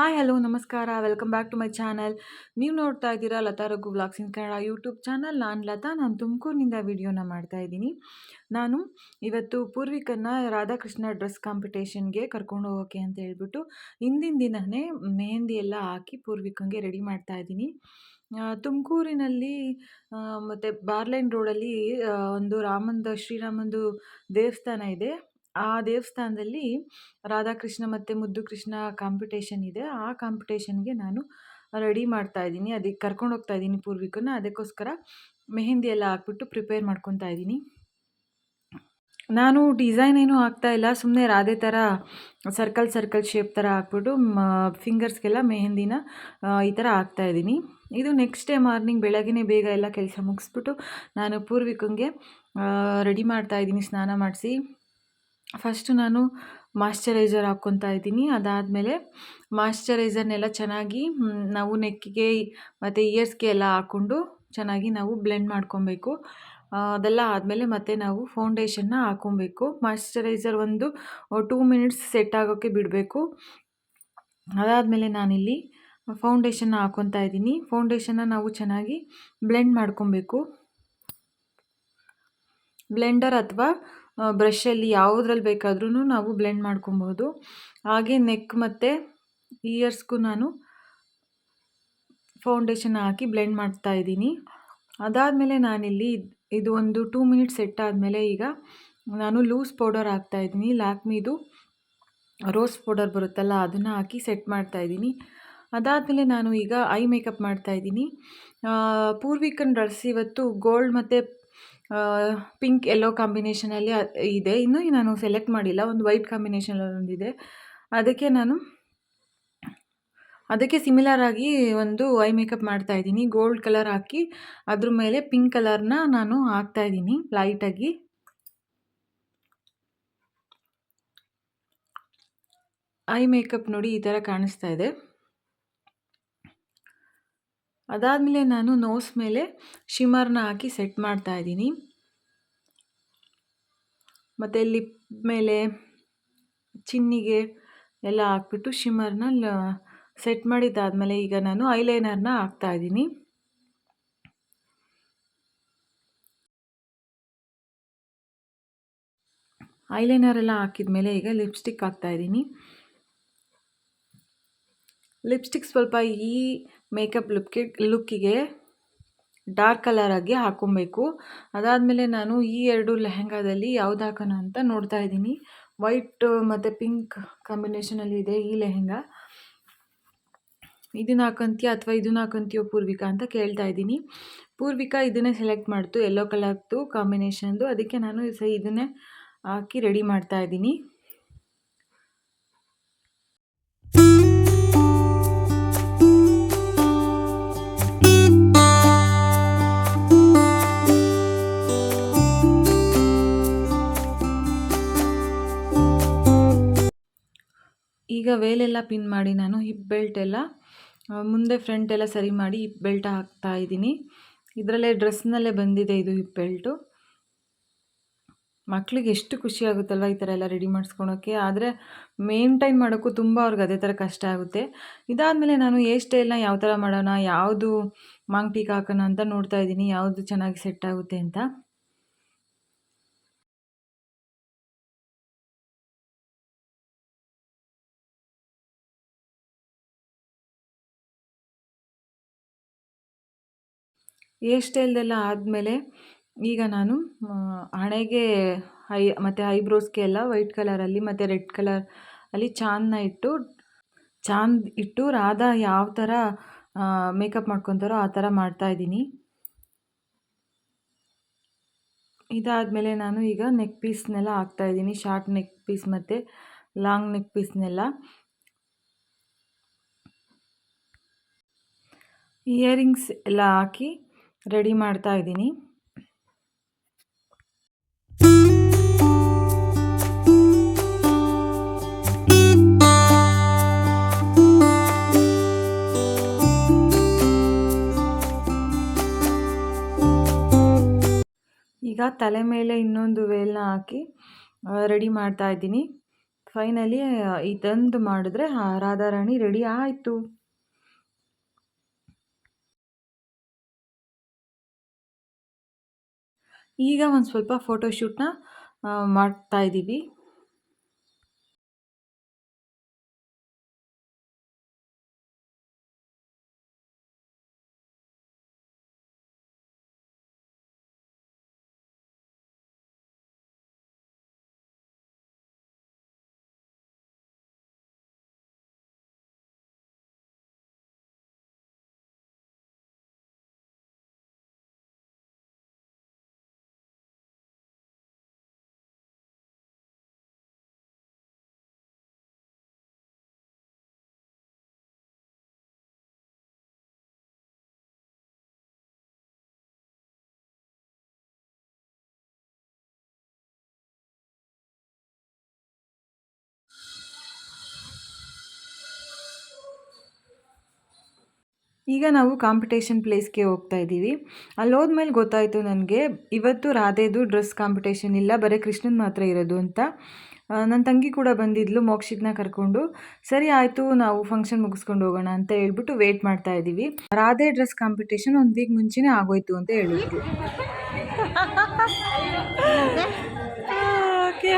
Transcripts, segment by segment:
Hi, hello, ನಮಸ್ಕಾರ. Welcome back to my channel. ನೀವು ನೋಡ್ತಾ ಇದ್ದೀರಾ Latha Raghu vlogs in Kannada YouTube channel. ನಾನು ಲತಾ, ನಾನು ತುಮಕೂರಿನಿಂದ ವಿಡಿಯೋನ ಮಾಡ್ತಾ ಇದ್ದೀನಿ. ನಾನು ಇವತ್ತು ಪೂರ್ವಿಕನ್ನ ರಾಧಾಕೃಷ್ಣ ಡ್ರೆಸ್ ಕಾಂಪಿಟೇಷನ್ಗೆ ಕರ್ಕೊಂಡು ಹೋಗೋಕೆ ಅಂತ ಹೇಳ್ಬಿಟ್ಟು ಹಿಂದಿನ ದಿನವೇ ಮೆಹಂದಿ ಎಲ್ಲ ಹಾಕಿ ಪೂರ್ವಿಕಂಗೆ ರೆಡಿ ಮಾಡ್ತಾ ಇದ್ದೀನಿ. ತುಮಕೂರಿನಲ್ಲಿ ಮತ್ತು ಬಾರ್ಲೈನ್ ರೋಡಲ್ಲಿ ಒಂದು ರಾಮಂದು, ಶ್ರೀರಾಮಂದು ದೇವಸ್ಥಾನ ಇದೆ. ಆ ದೇವಸ್ಥಾನದಲ್ಲಿ ರಾಧಾಕೃಷ್ಣ ಮತ್ತು ಮುದ್ದು ಕೃಷ್ಣ ಕಾಂಪಿಟೇಷನ್ ಇದೆ. ಆ ಕಾಂಪಿಟೇಷನ್ಗೆ ನಾನು ರೆಡಿ ಮಾಡ್ತಾ ಇದ್ದೀನಿ. ಅದಕ್ಕೆ ಕರ್ಕೊಂಡು ಹೋಗ್ತಾ ಇದ್ದೀನಿ ಪೂರ್ವಿಕನ್ನ ಅದಕ್ಕೋಸ್ಕರ ಮೆಹಂದಿ ಎಲ್ಲ ಹಾಕ್ಬಿಟ್ಟು ಪ್ರಿಪೇರ್ ಮಾಡ್ಕೊತಾ ಇದ್ದೀನಿ. ನಾನು ಡಿಸೈನ್ ಏನೂ ಹಾಕ್ತಾ ಇಲ್ಲ. ಸುಮ್ಮನೆ ರಾಧೆ ಥರ ಸರ್ಕಲ್ ಸರ್ಕಲ್ ಶೇಪ್ ಥರ ಹಾಕ್ಬಿಟ್ಟು ಫಿಂಗರ್ಸ್ಗೆಲ್ಲ ಮೆಹಂದಿನ ಈ ಥರ ಹಾಕ್ತಾ ಇದ್ದೀನಿ. ಇದು ನೆಕ್ಸ್ಟ್ ಡೇ ಮಾರ್ನಿಂಗ್ ಬೆಳಗ್ಗೆ ಬೇಗ ಎಲ್ಲ ಕೆಲಸ ಮುಗಿಸ್ಬಿಟ್ಟು ನಾನು ಪೂರ್ವಿಕಂಗೆ ರೆಡಿ ಮಾಡ್ತಾ ಇದ್ದೀನಿ. ಸ್ನಾನ ಮಾಡಿಸಿ. ಫಸ್ಟು ನಾನು ಮಾಶ್ಚರೈಸರ್ ಹಾಕ್ಕೊತಾ ಇದ್ದೀನಿ. ಅದಾದಮೇಲೆ ಮಾಶ್ಚರೈಸರ್ನೆಲ್ಲ ಚೆನ್ನಾಗಿ ನಾವು ನೆಕ್ಕಿಗೆ ಮತ್ತು ಇಯರ್ಸ್ಗೆ ಎಲ್ಲ ಹಾಕ್ಕೊಂಡು ಚೆನ್ನಾಗಿ ನಾವು ಬ್ಲೆಂಡ್ ಮಾಡ್ಕೊಬೇಕು. ಅದೆಲ್ಲ ಆದಮೇಲೆ ಮತ್ತೆ ನಾವು ಫೌಂಡೇಶನ್ನ ಹಾಕ್ಕೊಬೇಕು. ಮಾಶ್ಚರೈಸರ್ ಒಂದು ಟೂ ಮಿನಿಟ್ಸ್ ಸೆಟ್ ಆಗೋಕ್ಕೆ ಬಿಡಬೇಕು. ಅದಾದಮೇಲೆ ನಾನಿಲ್ಲಿ ಫೌಂಡೇಶನ್ನ ಹಾಕ್ಕೊತಾ ಇದ್ದೀನಿ. ಫೌಂಡೇಶನ್ನ ನಾವು ಚೆನ್ನಾಗಿ ಬ್ಲೆಂಡ್ ಮಾಡ್ಕೊಬೇಕು. ಬ್ಲೆಂಡರ್ ಅಥವಾ ಬ್ರಷಲ್ಲಿ ಯಾವುದ್ರಲ್ಲಿ ಬೇಕಾದ್ರೂ ನಾವು ಬ್ಲೆಂಡ್ ಮಾಡ್ಕೊಬೋದು ಹಾಗೆ ನೆಕ್ ಮತ್ತು ಇಯರ್ಸ್ಗೂ ನಾನು ಫೌಂಡೇಶನ್ ಹಾಕಿ ಬ್ಲೆಂಡ್ ಮಾಡ್ತಾ ಇದ್ದೀನಿ. ಅದಾದಮೇಲೆ ನಾನಿಲ್ಲಿ ಇದು ಒಂದು ಟೂ ಮಿನಿಟ್ಸ್ ಸೆಟ್ ಆದಮೇಲೆ ಈಗ ನಾನು ಲೂಸ್ ಪೌಡರ್ ಹಾಕ್ತಾ ಇದ್ದೀನಿ. ಲ್ಯಾಕ್ಮಿದು ರೋಸ್ ಪೌಡರ್ ಬರುತ್ತಲ್ಲ, ಅದನ್ನು ಹಾಕಿ ಸೆಟ್ ಮಾಡ್ತಾ ಇದ್ದೀನಿ. ಅದಾದಮೇಲೆ ನಾನು ಈಗ ಐ ಮೇಕಪ್ ಮಾಡ್ತಾ ಇದ್ದೀನಿ. ಪೂರ್ವಿಕನ್ ಡ್ರೆಸ್ ಇವತ್ತು ಗೋಲ್ಡ್ ಮತ್ತು ಪಿಂಕ್ ಎಲ್ಲೋ ಕಾಂಬಿನೇಷನಲ್ಲಿ ಇದೆ. ಇನ್ನೂ ನಾನು ಸೆಲೆಕ್ಟ್ ಮಾಡಿಲ್ಲ. ಒಂದು ವೈಟ್ ಕಾಂಬಿನೇಷನಲ್ಲಿ ಒಂದಿದೆ ಅದಕ್ಕೆ ನಾನು ಅದಕ್ಕೆ ಸಿಮಿಲರ್ ಆಗಿ ಒಂದು ಐ ಮೇಕಪ್ ಮಾಡ್ತಾ ಇದ್ದೀನಿ. ಗೋಲ್ಡ್ ಕಲರ್ ಹಾಕಿ ಅದ್ರ ಮೇಲೆ ಪಿಂಕ್ ಕಲರ್ನ ನಾನು ಹಾಕ್ತಾ ಇದ್ದೀನಿ ಲೈಟಾಗಿ ಐ ಮೇಕಪ್ ನೋಡಿ ಈ ಥರ ಕಾಣಿಸ್ತಾ ಇದೆ. ಅದಾದಮೇಲೆ ನಾನು ನೋಸ್ ಮೇಲೆ ಶಿಮರ್ನ ಹಾಕಿ ಸೆಟ್ ಮಾಡ್ತಾ ಇದ್ದೀನಿ. ಮತ್ತು ಲಿಪ್ ಮೇಲೆ ಚಿನ್ನಿಗೆ ಎಲ್ಲ ಹಾಕ್ಬಿಟ್ಟು ಶಿಮರ್ನ ಸೆಟ್ ಮಾಡಿದ್ದಾದಮೇಲೆ ಈಗ ನಾನು ಐಲೈನರ್ನ ಹಾಕ್ತಾ ಇದ್ದೀನಿ. ಐಲೈನರ್ ಎಲ್ಲ ಹಾಕಿದ ಮೇಲೆ ಈಗ ಲಿಪ್ಸ್ಟಿಕ್ ಹಾಕ್ತಾ ಇದ್ದೀನಿ. ಲಿಪ್ಸ್ಟಿಕ್ ಸ್ವಲ್ಪ ಈ ಮೇಕಪ್ ಲುಕ್ಗೆ, ಲುಕ್ಕಿಗೆ ಡಾರ್ಕ್ ಕಲರಾಗಿ ಹಾಕ್ಕೊಬೇಕು ಅದಾದಮೇಲೆ ನಾನು ಈ ಎರಡು ಲೆಹೆಂಗಾದಲ್ಲಿ ಯಾವ್ದು ಹಾಕೋಣ ಅಂತ ನೋಡ್ತಾ ಇದ್ದೀನಿ. ವೈಟ್ ಮತ್ತು ಪಿಂಕ್ ಕಾಂಬಿನೇಷನಲ್ಲಿ ಇದೆ ಈ ಲೆಹೆಂಗಾ. ಇದನ್ನ ಹಾಕೊಂತೀಯ ಅಥವಾ ಇದನ್ನ ಹಾಕೊಂತೀಯೋ ಪೂರ್ವಿಕಾ ಅಂತ ಕೇಳ್ತಾ ಇದ್ದೀನಿ. ಪೂರ್ವಿಕಾ ಇದನ್ನೇ ಸೆಲೆಕ್ಟ್ ಮಾಡ್ತು ಎಲ್ಲೋ ಕಲರ್ದು ಕಾಂಬಿನೇಷನ್ದು. ಅದಕ್ಕೆ ನಾನು ಇದನ್ನೇ ಹಾಕಿ ರೆಡಿ ಮಾಡ್ತಾ ಇದ್ದೀನಿ. ಈಗ ವೇಲೆಲ್ಲ ಪಿನ್ ಮಾಡಿ ನಾನು ಹಿಪ್ ಬೆಲ್ಟ್ ಎಲ್ಲ ಮುಂದೆ ಫ್ರಂಟ್ ಎಲ್ಲ ಸರಿ ಮಾಡಿ ಹಿಪ್ ಬೆಲ್ಟ್ ಹಾಕ್ತಾ ಇದ್ದೀನಿ. ಇದರಲ್ಲೇ ಡ್ರೆಸ್ನಲ್ಲೇ ಬಂದಿದೆ ಇದು ಹಿಪ್ ಬೆಲ್ಟು ಮಕ್ಳಿಗೆ ಎಷ್ಟು ಖುಷಿ ಆಗುತ್ತಲ್ವ ಈ ಥರ ಎಲ್ಲ ರೆಡಿ ಮಾಡಿಸ್ಕೊಳೋಕ್ಕೆ ಆದರೆ ಮೇಂಟೈನ್ ಮಾಡೋಕ್ಕೂ ತುಂಬ ಅವ್ರಿಗೆ ಅದೇ ಥರ ಕಷ್ಟ ಆಗುತ್ತೆ. ಇದಾದಮೇಲೆ ನಾನು ಹೇರ್ ಸ್ಟೈಲ್ನ ಯಾವ ಥರ ಮಾಡೋಣ, ಯಾವುದು ಮಾಂಗ್ ಟೀಕ್ ಹಾಕೋಣ ಅಂತ ನೋಡ್ತಾ ಇದ್ದೀನಿ, ಯಾವುದು ಚೆನ್ನಾಗಿ ಸೆಟ್ ಆಗುತ್ತೆ ಅಂತ. ಏರ್ ಸ್ಟೈಲ್ದೆಲ್ಲ ಆದಮೇಲೆ ಈಗ ನಾನು ಹಣೆಗೆ ಹೈ, ಮತ್ತು ಐಬ್ರೋಸ್ಗೆ ಎಲ್ಲ ವೈಟ್ ಕಲರಲ್ಲಿ ಮತ್ತು ರೆಡ್ ಕಲರ್ ಅಲ್ಲಿ ಚಾಂದನ್ನ ಇಟ್ಟು, ಚಾಂದ್ ಇಟ್ಟು ರಾಧಾ ಯಾವ ಥರ ಮೇಕಪ್ ಮಾಡ್ಕೊತಾರೋ ಆ ಥರ ಮಾಡ್ತಾಯಿದ್ದೀನಿ ಇದಾದಮೇಲೆ ನಾನು ಈಗ ನೆಕ್ ಪೀಸ್ನೆಲ್ಲ ಹಾಕ್ತಾಯಿದ್ದೀನಿ ಶಾರ್ಟ್ ನೆಕ್ ಪೀಸ್ ಮತ್ತು ಲಾಂಗ್ ನೆಕ್ ಪೀಸ್ನೆಲ್ಲ. ಇಯರಿಂಗ್ಸ್ ಎಲ್ಲ ಹಾಕಿ ರೆಡಿ ಮಾಡ್ತಾ ಇದ್ದೀನಿ. ಈಗ ತಲೆ ಮೇಲೆ ಇನ್ನೊಂದು ವೇಲ್ನ ಹಾಕಿ ರೆಡಿ ಮಾಡ್ತಾ ಇದ್ದೀನಿ. ಫೈನಲಿ ಇದೊಂದು ಮಾಡಿದ್ರೆ ರಾಧಾರಾಣಿ ರೆಡಿ ಆಯಿತು. ಈಗ ಒಂದು ಸ್ವಲ್ಪ ಫೋಟೋಶೂಟ್ನ ಮಾಡ್ತಾ ಈಗ ನಾವು ಕಾಂಪಿಟೇಷನ್ ಪ್ಲೇಸ್ಗೆ ಹೋಗ್ತಾ ಇದ್ದೀವಿ. ಅಲ್ಲಿ ಹೋದ್ಮೇಲೆ ಗೊತ್ತಾಯಿತು ನನಗೆ, ಇವತ್ತು ರಾಧೆದು ಡ್ರೆಸ್ ಕಾಂಪಿಟೇಷನ್ ಇಲ್ಲ, ಬರೀ ಕೃಷ್ಣನ್ ಮಾತ್ರ ಇರೋದು ಅಂತ. ನನ್ನ ತಂಗಿ ಕೂಡ ಬಂದಿದ್ಲು ಮೋಕ್ಷಿತ್ನ ಕರ್ಕೊಂಡು. ಸರಿ ಆಯಿತು, ನಾವು ಫಂಕ್ಷನ್ ಮುಗಿಸ್ಕೊಂಡು ಹೋಗೋಣ ಅಂತ ಹೇಳ್ಬಿಟ್ಟು ವೇಟ್ ಮಾಡ್ತಾ ಇದ್ದೀವಿ. ರಾಧೆ ಡ್ರೆಸ್ ಕಾಂಪಿಟೇಷನ್ ಒಂದು ವೀಕ್ ಮುಂಚೆನೇ ಆಗೋಯ್ತು ಅಂತ ಹೇಳಿದ್ರು. ಓಕೆ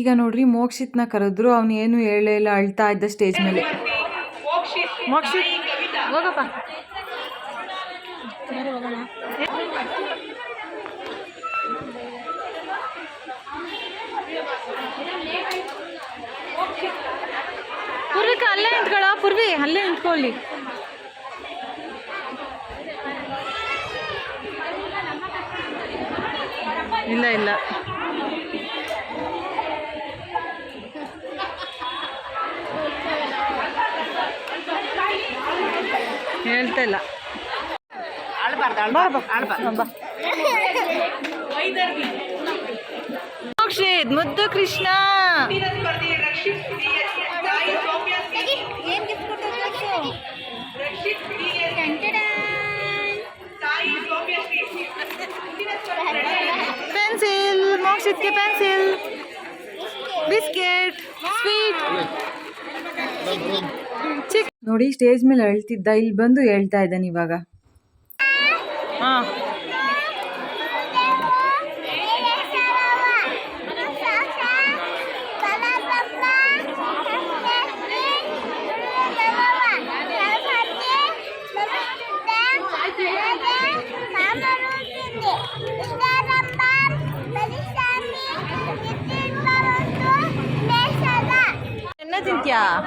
ಈಗ ನೋಡ್ರಿ ಮೋಕ್ಷಿತ್ನ ಕರೆದ್ರು, ಅವನು ಏನು ಹೇಳೇ ಇಲ್ಲ, ಅಳ್ತಾ ಇದ್ದ ಸ್ಟೇಜ್ ಮೇಲೆ. ಮೋಕ್ಷಿತ್ ಪೂರ್ವಿಕ, ಅಲ್ಲೇ ನಿಂತ್ಕೊಳ್ಳ, ಪೂರ್ವಿ, ಅಲ್ಲೇ ನಿಂತ್ಕೊಳ್ಳಿ. ಇಲ್ಲ ಇಲ್ಲ. ಹೇಳ್ತಾ ಇಲ್ಲ ಮೋಕ್ಷಿತ್ ಮುದ್ದು ಕೃಷ್ಣ. ಪೆನ್ಸಿಲ್ ಮೋಕ್ಷಿತ್ಗೆ ಪೆನ್ಸಿಲ್. Biscuit sweet. ನೋಡಿ ಸ್ಟೇಜ್ ಮೇಲೆ ಹೇಳ್ತಿದ್ದ ಇಲ್ಲಿ ಬಂದು ಹೇಳ್ತಾ ಇದ್ದಾನೆ ಇವಾಗ. ಹಾ.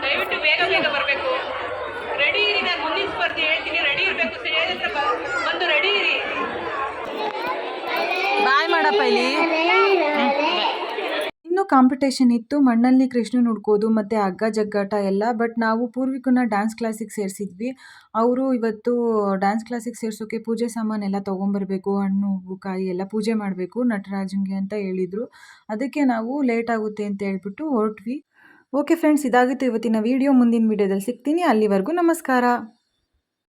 ದಯವಿಟ್ಟು ಬೇಗ ಬೇಗ ಬರಬೇಕು. ರೆಡಿ ಇರಿ ನಾನು ಮುಂದಿನ ಸ್ಪರ್ಧೆ ಹೇಳ್ತೀನಿ. ರೆಡಿ ಇರಬೇಕು ಸ್ಟೇಜ್ ಹತ್ರ ಬಂದು ರೆಡಿ ಇರಿ. ಬಾಯ್ ಮಾಡಪ್ಪ ಇಲ್ಲಿ. ಇನ್ನು ಕಾಂಪಿಟೇಷನ್ ಇತ್ತು. ಮಣ್ಣಲ್ಲಿ ಕೃಷ್ಣ ಹುಡ್ಕೋದು ಮತ್ತು ಹಗ್ಗ ಜಗ್ಗಾಟ ಎಲ್ಲ ಬಟ್ ನಾವು ಪೂರ್ವಿಕನ ಡ್ಯಾನ್ಸ್ ಕ್ಲಾಸಿಗೆ ಸೇರಿಸಿದ್ವಿ. ಅವರು ಇವತ್ತು ಡ್ಯಾನ್ಸ್ ಕ್ಲಾಸಿಗೆ ಸೇರಿಸೋಕೆ ಪೂಜೆ ಸಾಮಾನೆಲ್ಲ ತೊಗೊಂಬರ್ಬೇಕು ಹಣ್ಣು ಹೂವು ಕಾಯಿ ಎಲ್ಲ ಪೂಜೆ ಮಾಡಬೇಕು ನಟರಾಜನ್ಗೆ ಅಂತ ಹೇಳಿದರು. ಅದಕ್ಕೆ ನಾವು ಲೇಟ್ ಆಗುತ್ತೆ ಅಂತ ಹೇಳ್ಬಿಟ್ಟು ಹೊರಟ್ವಿ. ಓಕೆ ಫ್ರೆಂಡ್ಸ್ ಇದಾಗಿತ್ತು ಇವತ್ತಿನ ವಿಡಿಯೋ. ಮುಂದಿನ ವಿಡಿಯೋದಲ್ಲಿ ಸಿಗ್ತೀನಿ. ಅಲ್ಲಿವರೆಗೂ ನಮಸ್ಕಾರ.